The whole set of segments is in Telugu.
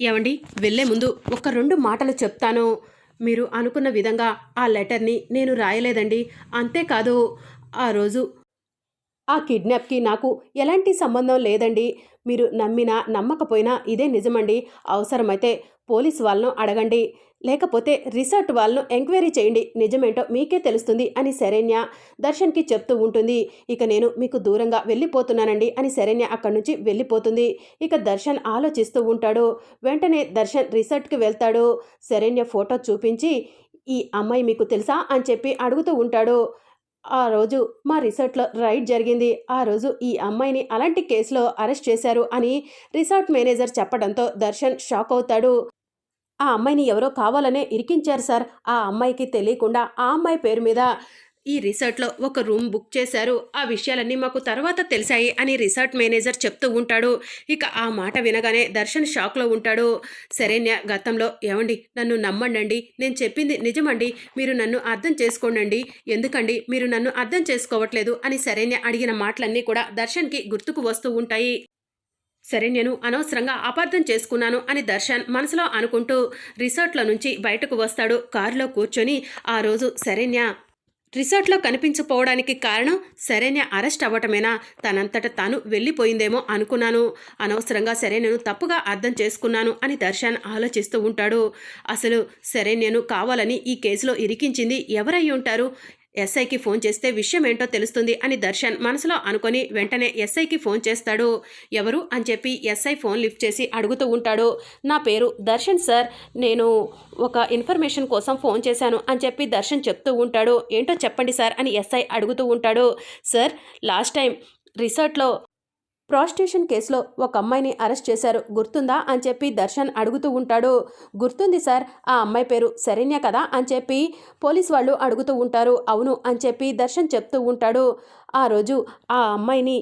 ఏమండి? వెళ్ళే ముందు ఒక రెండు మాటలు చెప్తాను. మీరు అనుకున్న విధంగా ఆ లెటర్ని నేను రాయలేదండి. అంతేకాదు ఆ రోజు ఆ కిడ్నాప్కి నాకు ఎలాంటి సంబంధం లేదండి. మీరు నమ్మినా నమ్మకపోయినా ఇదే నిజమండి. అవసరమైతే పోలీస్ వాళ్ళను అడగండి. లేకపోతే రిసార్ట్ వాళ్ళను ఎంక్వైరీ చేయండి. నిజమేంటో మీకే తెలుస్తుంది అని శరణ్య దర్శన్కి చెప్తూ ఉంటుంది. ఇక నేను మీకు దూరంగా వెళ్ళిపోతున్నానండి అని శరణ్య అక్కడి నుంచి వెళ్ళిపోతుంది. ఇక దర్శన్ ఆలోచిస్తూ ఉంటాడు. వెంటనే దర్శన్ రిసార్ట్కి వెళ్తాడు. శరణ్య ఫోటో చూపించి ఈ అమ్మాయి మీకు తెలుసా? అని చెప్పి అడుగుతూ ఉంటాడు. ఆ రోజు మా రిసార్ట్లో రైడ్ జరిగింది. ఆ రోజు ఈ అమ్మాయిని అలాంటి కేసులో అరెస్ట్ చేశారు అని రిసార్ట్ మేనేజర్ చెప్పడంతో దర్శన్ షాక్ అవుతాడు. ఆ అమ్మాయిని ఎవరో కావాలనే ఇరికించారు సార్. ఆ అమ్మాయికి తెలియకుండా ఆ అమ్మాయి పేరు మీద ఈ రిసార్ట్లో ఒక రూమ్ బుక్ చేశారు. ఆ విషయాలన్నీ మాకు తర్వాత తెలిసాయి అని రిసార్ట్ మేనేజర్ చెప్తూ ఉంటాడు. ఇక ఆ మాట వినగానే దర్శన్ షాక్లో ఉంటాడు. శరణ్య గతంలో ఏమండి నన్ను నమ్మండి నేను చెప్పింది నిజమండి. మీరు నన్ను అర్థం చేసుకోండి ఎందుకండి? మీరు నన్ను అర్థం చేసుకోవట్లేదు అని శరణ్య అడిగిన మాటలన్నీ కూడా దర్శన్కి గుర్తుకు వస్తూ ఉంటాయి. సరే నేను అనవసరంగా అపార్థం చేసుకున్నాను అని దర్శన్ మనసులో అనుకుంటూ రిసార్ట్లో నుంచి బయటకు వస్తాడు. కారులో కూర్చొని ఆ రోజు శరణ్య రిసార్ట్లో కనిపించపోవడానికి కారణం శరణ్య అరెస్ట్ అవ్వటమేనా? తనంతట తాను వెళ్ళిపోయిందేమో అనుకున్నాను. అనవసరంగా శరణ్యను తప్పుగా అర్థం చేసుకున్నాను అని దర్శన్ ఆలోచిస్తూ ఉంటాడు. అసలు శరణ్యను కావాలని ఈ కేసులో ఇరికించింది ఎవరై ఉంటారు? ఎస్ఐకి ఫోన్ చేస్తే విషయం ఏంటో తెలుస్తుంది అని దర్శన్ మనసులో అనుకొని వెంటనే ఎస్ఐకి ఫోన్ చేస్తాడు. ఎవరు? అని చెప్పి ఎస్ఐ ఫోన్ లిఫ్ట్ చేసి అడుగుతూ ఉంటాడు. నా పేరు దర్శన్ సార్. నేను ఒక ఇన్ఫర్మేషన్ కోసం ఫోన్ చేశాను అని చెప్పి దర్శన్ చెప్తూ ఉంటాడు. ఏంటో చెప్పండి సార్ అని ఎస్ఐ అడుగుతూ ఉంటాడు. సార్ లాస్ట్ టైం రిసార్ట్లో ప్రాస్టిట్యూషన్ కేసులో ఒక అమ్మాయిని అరెస్ట్ చేశారు. గుర్తుందా? అని చెప్పి దర్శన్ అడుగుతూ ఉంటాడు. గుర్తుంది సార్ ఆ అమ్మాయి పేరు శరణ్య కదా? అని చెప్పి పోలీస్ వాళ్ళు అడుగుతూ ఉంటారు. అవును అని చెప్పి దర్శన్ చెప్తూ ఉంటాడు. ఆ రోజు ఆ అమ్మాయిని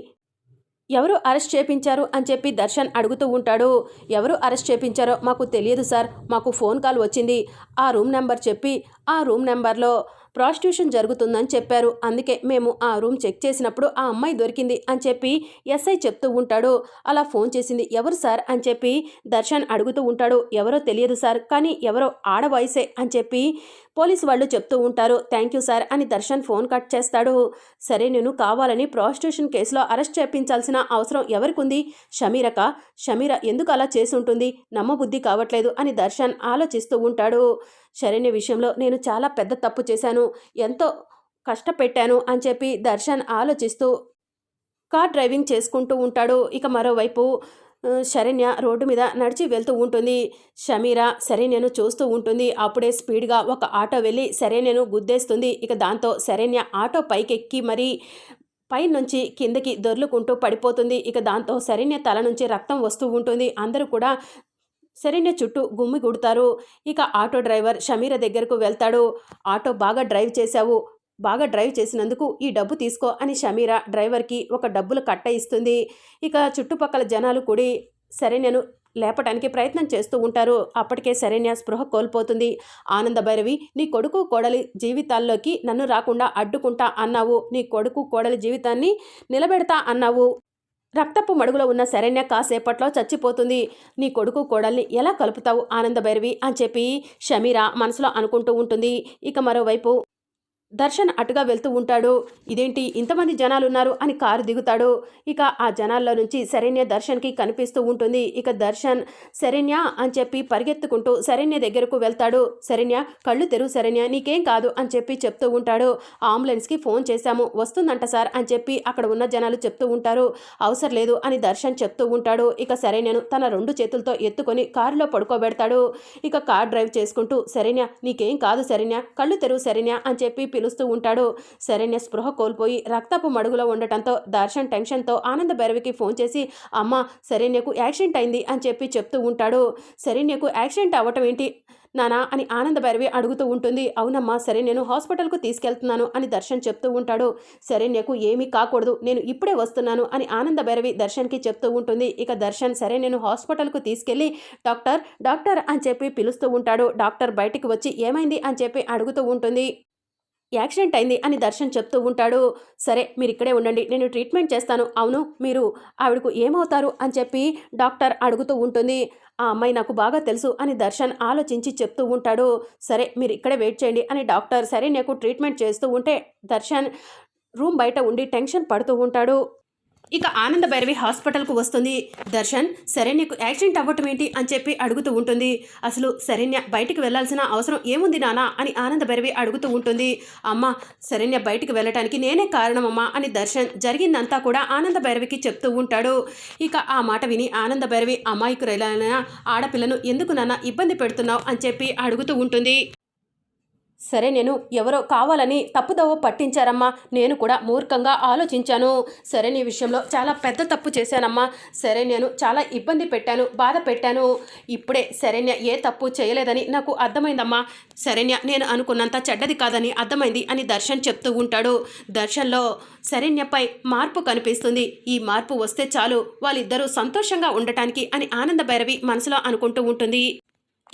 ఎవరు అరెస్ట్ చేపించారు? అని చెప్పి దర్శన్ అడుగుతూ ఉంటాడు. ఎవరు అరెస్ట్ చేపించారో మాకు తెలియదు సార్. మాకు ఫోన్ కాల్ వచ్చింది. ఆ రూమ్ నెంబర్ చెప్పి ఆ రూమ్ నెంబర్లో ప్రాస్టిట్యూషన్ జరుగుతుందని చెప్పారు. అందుకే మేము ఆ రూమ్ చెక్ చేసినప్పుడు ఆ అమ్మాయి దొరికింది అని చెప్పి ఎస్ఐ చెప్తూ ఉంటాడు. అలా ఫోన్ చేసింది ఎవరు సార్ అని చెప్పి దర్శన్ అడుగుతూ ఉంటాడు. ఎవరో తెలియదు సార్ కానీ ఎవరో ఆడవాయిసే అని చెప్పి పోలీసు వాళ్ళు చెప్తూ ఉంటారు థ్యాంక్ యూ సార్ అని దర్శన్ ఫోన్ కట్ చేస్తాడు. సరే నేను కావాలని ప్రాస్టిట్యూషన్ కేసులో అరెస్ట్ చేపించాల్సిన అవసరం ఎవరికి ఉంది షమీరక? షమీర ఎందుకు అలా చేసి ఉంటుంది నమ్మబుద్ధి కావట్లేదు అని దర్శన్ ఆలోచిస్తూ ఉంటాడు. శరణ్య విషయంలో నేను చాలా పెద్ద తప్పు చేశాను ఎంతో కష్టపెట్టాను అని చెప్పి దర్శన్ ఆలోచిస్తూ కార్ డ్రైవింగ్ చేసుకుంటూ ఉంటాడు. ఇక మరోవైపు శరణ్య రోడ్డు మీద నడిచి వెళ్తూ ఉంటుంది. షమీర శరణ్యను చూస్తూ ఉంటుంది. అప్పుడే స్పీడ్గా ఒక ఆటో వెళ్ళి శరణ్యను గుద్దేస్తుంది. ఇక దాంతో శరణ్య ఆటో పైకెక్కి మరి పైనుంచి కిందకి దొర్లుకుంటూ పడిపోతుంది. ఇక దాంతో శరణ్య తల నుంచి రక్తం వస్తూ ఉంటుంది. అందరూ కూడా శరణ్య చుట్టూ గుమ్మి గుడతారు. ఇక ఆటో డ్రైవర్ షమీర దగ్గరకు వెళ్తాడు. ఆటో బాగా డ్రైవ్ చేశావు. బాగా డ్రైవ్ చేసినందుకు ఈ డబ్బు తీసుకో అని షమీరా డ్రైవర్కి ఒక డబ్బులు కట్ట ఇస్తుంది. ఇక చుట్టుపక్కల జనాలు కూడి శరణ్యను లేపటానికి ప్రయత్నం చేస్తూ ఉంటారు. అప్పటికే శరణ్య స్పృహ కోల్పోతుంది. ఆనంద భైరవి నీ కొడుకు కోడలి జీవితాల్లోకి నన్ను రాకుండా అడ్డుకుంటా అన్నావు. నీ కొడుకు కోడలి జీవితాన్ని నిలబెడతా అన్నావు. రక్తపు మడుగులో ఉన్న శరణ్య కాసేపట్లో చచ్చిపోతుంది. నీ కొడుకు కోడల్ని ఎలా కలుపుతావు ఆనంద భైరవి అని చెప్పి షమీరా మనసులో అనుకుంటూ ఉంటుంది. ఇక మరోవైపు దర్శన్ అటుగా వెళ్తూ ఉంటాడు. ఇదేంటి? ఇంతమంది జనాలు ఉన్నారు అని కారు దిగుతాడు. ఇక ఆ జనాల్లో నుంచి శరణ్య దర్శన్కి కనిపిస్తూ ఉంటుంది. ఇక దర్శన్ శరణ్య అని చెప్పి పరిగెత్తుకుంటూ శరణ్య దగ్గరకు వెళ్తాడు. శరణ్య కళ్ళు తెరువు శరణ్య నీకేం కాదు అని చెప్పి చెప్తూ ఉంటాడు. అంబులెన్స్కి ఫోన్ చేశాము. వస్తుందంట సార్ అని చెప్పి అక్కడ ఉన్న జనాలు చెప్తూ ఉంటారు. అవసరం లేదు అని దర్శన్ చెప్తూ ఉంటాడు. ఇక శరణ్యను తన రెండు చేతులతో ఎత్తుకొని కారులో పడుకోబెడతాడు. ఇక కార్ డ్రైవ్ చేసుకుంటూ శరణ్య నీకేం కాదు శరణ్య కళ్ళు తెరువు శరణ్య అని చెప్పి పిలుస్తూ ఉంటాడు. శరణ్య స్పృహ కోల్పోయి రక్తపు మడుగులో ఉండటంతో దర్శన్ టెన్షన్తో ఆనంద భైరవికి ఫోన్ చేసి అమ్మ శరణ్యకు యాక్సిడెంట్ అయింది అని చెప్పి చెప్తూ ఉంటాడు. శరణ్యకు యాక్సిడెంట్ అవ్వటం ఏంటి? నానా అని ఆనంద భైరవి అడుగుతూ ఉంటుంది. అవునమ్మా సరే నేను హాస్పిటల్కు తీసుకెళ్తున్నాను అని దర్శన్ చెప్తూ ఉంటాడు. శరణ్యకు ఏమీ కాకూడదు నేను ఇప్పుడే వస్తున్నాను అని ఆనంద భైరవి దర్శన్కి చెప్తూ ఉంటుంది. ఇక దర్శన్ సరే నేను హాస్పిటల్కు తీసుకెళ్ళి డాక్టర్ డాక్టర్ అని చెప్పి పిలుస్తూ ఉంటాడు. డాక్టర్ బయటికి వచ్చి ఏమైంది? అని చెప్పి అడుగుతూ ఉంటుంది. యాక్సిడెంట్ అయింది అని దర్శన్ చెప్తూ ఉంటాడు. సరే మీరు ఇక్కడే ఉండండి. నేను ట్రీట్మెంట్ చేస్తాను. అవును మీరు ఆవిడకు ఏమవుతారు అని చెప్పి డాక్టర్ అడుగుతూ ఉంటుంది. ఆ అమ్మాయి నాకు బాగా తెలుసు అని దర్శన్ ఆలోచించి చెప్తూ ఉంటాడు. సరే మీరు ఇక్కడే వెయిట్ చేయండి అని డాక్టర్ సరే నాకు ట్రీట్మెంట్ చేస్తూ ఉంటే దర్శన్ రూమ్ బయట ఉండి టెన్షన్ పడుతూ ఉంటాడు. ఇక ఆనంద భైరవి హాస్పిటల్కు వస్తుంది. దర్శన్ శరణ్యకు యాక్సిడెంట్ అవ్వటం ఏంటి అని చెప్పి అడుగుతూ ఉంటుంది. అసలు శరణ్య బయటికి వెళ్ళాల్సిన అవసరం ఏముంది నానా అని ఆనంద భైరవి అడుగుతూ ఉంటుంది. అమ్మ శరణ్య బయటికి వెళ్ళటానికి నేనే కారణమమ్మా అని దర్శన్ జరిగిందంతా కూడా ఆనంద భైరవికి చెప్తూ ఉంటాడు. ఇక ఆ మాట విని ఆనంద భైరవి అమాయకురైన ఆడపిల్లను ఎందుకు నాన్న ఇబ్బంది పెడుతున్నావు అని చెప్పి అడుగుతూ ఉంటుంది. సరే నేను ఎవరో కావాలని తప్పుదవ పట్టించారమ్మా. నేను కూడా మూర్ఖంగా ఆలోచించాను. సరే నీ విషయంలో చాలా పెద్ద తప్పు చేశానమ్మా. సరే నేను చాలా ఇబ్బంది పెట్టాను బాధ పెట్టాను. ఇప్పుడే శరణ్య ఏ తప్పు చేయలేదని నాకు అర్థమైందమ్మా. శరణ్య నేను అనుకున్నంత చెడ్డది కాదని అర్థమైంది అని దర్శన్ చెప్తూ ఉంటాడు. దర్శన్లో శరణ్యపై మార్పు కనిపిస్తుంది. ఈ మార్పు వస్తే చాలు వాళ్ళిద్దరూ సంతోషంగా ఉండటానికి అని ఆనంద భైరవి మనసులో అనుకుంటూ ఉంటుంది.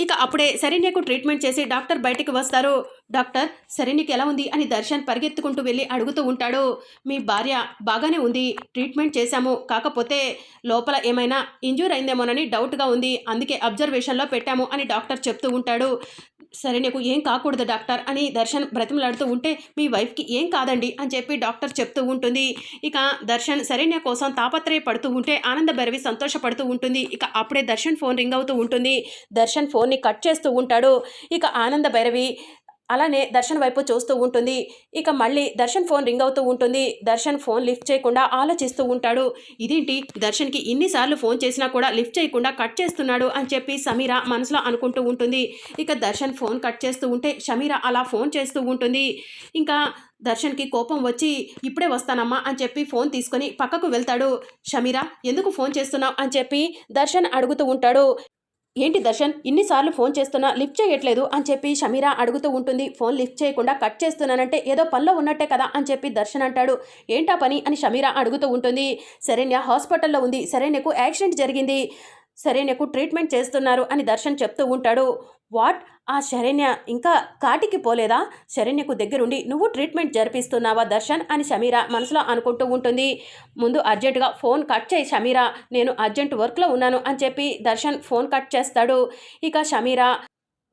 ఇక అప్పుడే శరణ్యకు ట్రీట్మెంట్ చేసి డాక్టర్ బయటికి వస్తారు. డాక్టర్ శరణ్యకి ఎలా ఉంది? అని దర్శన్ పరిగెత్తుకుంటూ వెళ్ళి అడుగుతూ ఉంటాడు. మీ భార్య బాగానే ఉంది ట్రీట్మెంట్ చేశాము. కాకపోతే లోపల ఏమైనా ఇంజూర్ అయిందేమోనని డౌట్గా ఉంది. అందుకే అబ్జర్వేషన్లో పెట్టాము అని డాక్టర్ చెప్తూ ఉంటాడు. శరణ్యకు ఏం కాకూడదు డాక్టర్ అని దర్శన్ బ్రతిమలాడుతూ ఉంటే మీ వైఫ్కి ఏం కాదండి అని చెప్పి డాక్టర్ చెప్తూ ఉంటుంది. ఇక దర్శన్ శరణ్య కోసం తాపత్రయపడుతూ ఉంటే ఆనంద భైరవి సంతోషపడుతూ ఉంటుంది. ఇక అప్పుడే దర్శన్ ఫోన్ రింగ్ అవుతూ ఉంటుంది. దర్శన్ ఫోన్ని కట్ చేస్తూ ఉంటాడు. ఇక ఆనంద భైరవి అలానే దర్శన్ వైపు చూస్తూ ఉంటుంది. ఇక మళ్ళీ దర్శన్ ఫోన్ రింగ్ అవుతూ ఉంటుంది. దర్శన్ ఫోన్ లిఫ్ట్ చేయకుండా ఆలోచిస్తూ ఉంటాడు. ఇదేంటి? దర్శన్కి ఇన్నిసార్లు ఫోన్ చేసినా కూడా లిఫ్ట్ చేయకుండా కట్ చేస్తున్నాడు అని చెప్పి సమీర మనసులో అనుకుంటూ ఉంటుంది. ఇక దర్శన్ ఫోన్ కట్ చేస్తూ ఉంటే సమీర అలా ఫోన్ చేస్తూ ఉంటుంది. ఇంకా దర్శన్కి కోపం వచ్చి ఇప్పుడే వస్తానమ్మా అని చెప్పి ఫోన్ తీసుకొని పక్కకు వెళ్తాడు. షమీరా ఎందుకు ఫోన్ చేస్తున్నావు? అని చెప్పి దర్శన్ అడుగుతూ ఉంటాడు. ఏంటి దర్శన్ ఇన్నిసార్లు ఫోన్ చేస్తున్నా లిఫ్ట్ చేయట్లేదు అని చెప్పి షమీరా అడుగుతూ ఉంటుంది. ఫోన్ లిఫ్ట్ చేయకుండా కట్ చేస్తున్నానంటే ఏదో పనిలో ఉన్నట్టే కదా అని చెప్పి దర్శన్ అంటాడు. ఏంటా పని అని షమీరా అడుగుతూ ఉంటుంది. శరణ్య హాస్పిటల్లో ఉంది. శరణ్యకు యాక్సిడెంట్ జరిగింది. శరణ్యకు ట్రీట్మెంట్ చేస్తున్నారు అని దర్శన్ చెప్తూ ఉంటాడు. వాట్? ఆ శరణ్య ఇంకా కాటికి పోలేదా? శరణ్యకు దగ్గరుండి నువ్వు ట్రీట్మెంట్ జరిపిస్తున్నావా దర్శన్? అని షమీరా మనసులో అనుకుంటూ ఉంటుంది. ముందు అర్జెంటుగా ఫోన్ కట్ చేయి షమీరా నేను అర్జెంట్ వర్క్లో ఉన్నాను అని చెప్పి దర్శన్ ఫోన్ కట్ చేస్తాడు. ఇక షమీర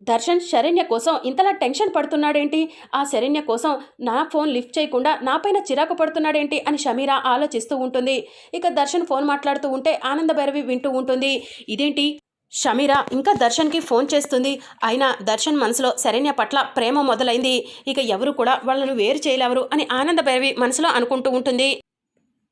దర్శన్ శరణ్య కోసం ఇంతలా టెన్షన్ పడుతున్నాడేంటి? ఆ శరణ్య కోసం నా ఫోన్ లిఫ్ట్ చేయకుండా నాపైన చిరాకు పడుతున్నాడేంటి అని షమీరా ఆలోచిస్తూ ఉంటుంది. ఇక దర్శన్ ఫోన్ మాట్లాడుతూ ఉంటే ఆనంద భైరవి వింటూ ఉంటుంది. ఇదేంటి? షమీరా ఇంకా దర్శన్కి ఫోన్ చేస్తుంది. అయినా దర్శన్ మనసులో శరణ్య పట్ల ప్రేమ మొదలైంది. ఇక ఎవరు కూడా వాళ్ళను వేరు చేయలేవరు అని ఆనంద భైరవి మనసులో అనుకుంటూ ఉంటుంది.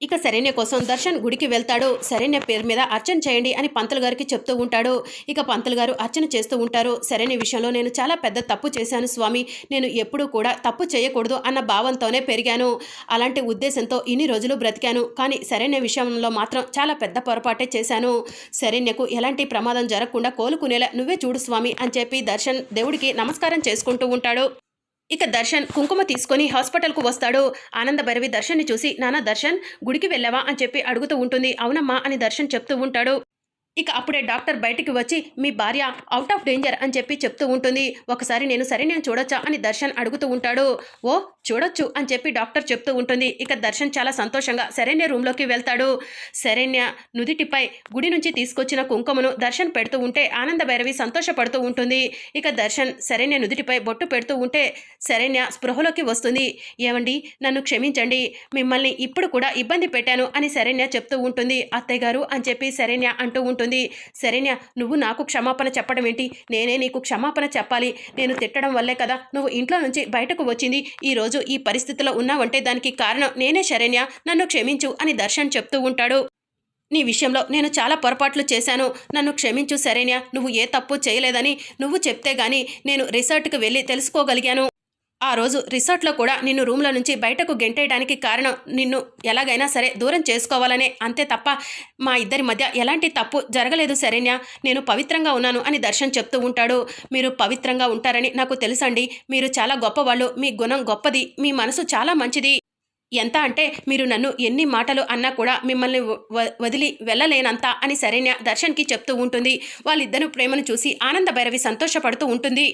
ఇక శరణ్య కోసం దర్శన్ గుడికి వెళ్తాడు. శరణ్య పేరు మీద అర్చన చేయండి అని పంతులు గారికి చెప్తూ ఉంటాడు. ఇక పంతులు గారు అర్చన చేస్తూ ఉంటారు. శరణ్య విషయంలో నేను చాలా పెద్ద తప్పు చేశాను స్వామి. నేను ఎప్పుడూ కూడా తప్పు చేయకూడదు అన్న భావంతోనే పెరిగాను. అలాంటి ఉద్దేశంతో ఇన్ని రోజులు బ్రతికాను. కానీ శరణ్య విషయంలో మాత్రం చాలా పెద్ద పొరపాటే చేశాను. శరణ్యకు ఎలాంటి ప్రమాదం జరగకుండా కోలుకునేలా నువ్వే చూడు స్వామి అని చెప్పి దర్శన్ దేవుడికి నమస్కారం చేసుకుంటూ ఉంటాడు. ఇక దర్శన్ కుంకుమ తీసుకొని హాస్పిటల్కు వస్తాడు. ఆనందభైరవి దర్శన్ని చూసి నానా దర్శన్ గుడికి వెళ్ళావా? అని చెప్పి అడుగుతూ ఉంటుంది. అవునమ్మా అని దర్శన్ చెప్తూ ఉంటాడు. ఇక అప్పుడే డాక్టర్ బయటికి వచ్చి మీ భార్య అవుట్ ఆఫ్ డేంజర్ అని చెప్పి చెప్తూ ఉంటుంది. ఒకసారి నేను సరే నేను చూడొచ్చా అని దర్శన్ అడుగుతూ ఉంటాడు. ఓ చూడొచ్చు అని చెప్పి డాక్టర్ చెప్తూ ఉంటుంది. ఇక దర్శన్ చాలా సంతోషంగా శరణ్య రూమ్లోకి వెళ్తాడు. శరణ్య నుదిటిపై గుడి నుంచి తీసుకొచ్చిన కుంకుమను దర్శన్ పెడుతూ ఉంటే ఆనంద భైరవి సంతోషపడుతూ ఉంటుంది. ఇక దర్శన్ శరణ్య నుదిటిపై బొట్టు పెడుతూ ఉంటే శరణ్య స్పృహలోకి వస్తుంది. ఏమండి నన్ను క్షమించండి. మిమ్మల్ని ఇప్పుడు కూడా ఇబ్బంది పెట్టాను అని శరణ్య చెప్తూ ఉంటుంది. అత్తయ్య గారు అని చెప్పి శరణ్య అంటూ ఉంటుంది. శరణ్య నువ్వు నాకు క్షమాపణ చెప్పడం ఏంటి? నేనే నీకు క్షమాపణ చెప్పాలి. నేను తిట్టడం వల్లే కదా నువ్వు ఇంట్లో నుంచి బయటకు వచ్చింది. ఈ రోజు ఈ పరిస్థితిలో ఉన్నావంటే దానికి కారణం నేనే శరణ్య. నన్ను క్షమించు అని దర్శన్ చెప్తూ ఉంటాడు. నీ విషయంలో నేను చాలా పొరపాట్లు చేశాను. నన్ను క్షమించు శరణ్య. నువ్వు ఏ తప్పు చేయలేదని నువ్వు చెప్తే గాని నేను రిసార్ట్కి వెళ్ళి తెలుసుకోగలిగాను. ఆ రోజు రిసార్ట్లో కూడా నిన్ను రూమ్లో నుంచి బయటకు గెంటేయడానికి కారణం నిన్ను ఎలాగైనా సరే దూరం చేసుకోవాలనే అంతే తప్ప మా ఇద్దరి మధ్య ఎలాంటి తప్పు జరగలేదు శరణ్య. నేను పవిత్రంగా ఉన్నాను అని దర్శన్ చెప్తూ ఉంటాడు. మీరు పవిత్రంగా ఉంటారని నాకు తెలుసండి. మీరు చాలా గొప్పవాళ్ళు. మీ గుణం గొప్పది. మీ మనసు చాలా మంచిది. ఎంత అంటే మీరు నన్ను ఎన్ని మాటలు అన్నా కూడా మిమ్మల్ని వ- వదిలి వెళ్ళలేనంత అని శరణ్య దర్శన్కి చెప్తూ ఉంటుంది. వాళ్ళిద్దరు ప్రేమను చూసి ఆనంద భైరవి సంతోషపడుతూ ఉంటుంది.